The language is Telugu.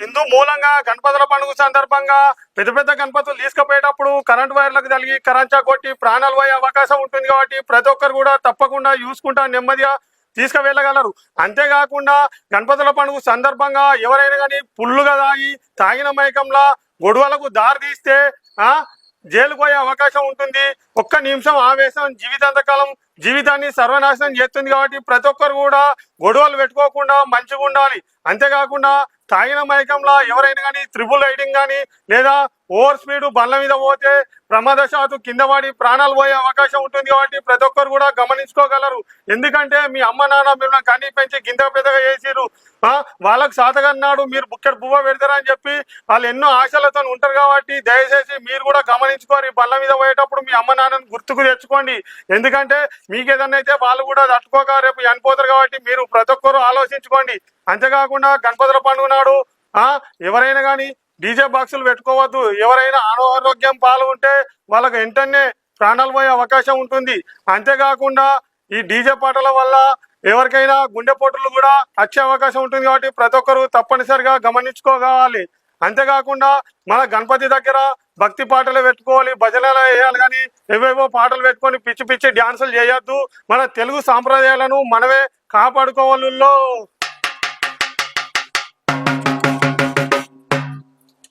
హిందూ మూలంగా గణపతుల పండుగ సందర్భంగా పెద్ద పెద్ద గణపతులు తీసుకుపోయేటప్పుడు కరెంట్ వైర్లకు తగిలి కరెంచా కొట్టి ప్రాణాలు పోయే అవకాశం ఉంటుంది కాబట్టి ప్రతి ఒక్కరు కూడా తప్పకుండా చూసుకుంటా నెమ్మదిగా తీసుకువెళ్ళగలరు. అంతేకాకుండా గణపతుల పండుగ సందర్భంగా ఎవరైనా కానీ పుల్లుగా తాగి తాగిన మైకంలా గొడవలకు దారి తీస్తే జైలు పోయే అవకాశం ఉంటుంది. ఒక్క నిమిషం ఆవేశం జీవితాంతకాలం జీవితాన్ని సర్వనాశనం చేస్తుంది కాబట్టి ప్రతి ఒక్కరు కూడా గొడవలు పెట్టుకోకుండా మంచిగా ఉండాలి. అంతేకాకుండా తాగిన మైకంలో ఎవరైనా కానీ త్రిబుల్ రైడింగ్ కానీ లేదా ఓవర్ స్పీడ్ బండ్ల మీద పోతే ప్రమాదశాత్తు కింద పడి ప్రాణాలు పోయే అవకాశం ఉంటుంది కాబట్టి ప్రతి ఒక్కరు కూడా గమనించుకోగలరు. ఎందుకంటే మీ అమ్మ నాన్న మిమ్మల్ని కన్నీ పెంచి గింత పెద్దగా చేసిరు ఆ, వాళ్ళకు సాతగన్నాడు మీరు బుక్కెట్ బువ్వ పెడతారని చెప్పి వాళ్ళు ఎన్నో ఆశలతో ఉంటారు కాబట్టి దయచేసి మీరు కూడా గమనించుకోరు. ఈ బల్ల మీద పోయేటప్పుడు మీ అమ్మ నాన్నని గుర్తుకు తెచ్చుకోండి. ఎందుకంటే మీకు ఏదన్నా అయితే వాళ్ళు కూడా తట్టుకోక రేపు చనిపోతారు కాబట్టి మీరు ప్రతి ఒక్కరు ఆలోచించుకోండి. అంతేకాకుండా గణపతుల పండుగ నాడు ఎవరైనా కానీ డీజే బాక్సులు పెట్టుకోవద్దు. ఎవరైనా అనారోగ్యం ఉంటే వాళ్ళకు వెంటనే ప్రాణాలు పోయే అవకాశం ఉంటుంది. అంతేకాకుండా ఈ డీజే పాటల వల్ల ఎవరికైనా గుండెపోటులు కూడా వచ్చే అవకాశం ఉంటుంది కాబట్టి ప్రతి ఒక్కరు తప్పనిసరిగా గమనించుకోవాలి. అంతేకాకుండా మన గణపతి దగ్గర భక్తి పాటలు పెట్టుకోవాలి భజనలు వేయాలి కానీ ఏవేవో పాటలు పెట్టుకొని పిచ్చి పిచ్చి డ్యాన్సులు చేయొద్దు. మన తెలుగు సాంప్రదాయాలను మనమే కాపాడుకోవాలలో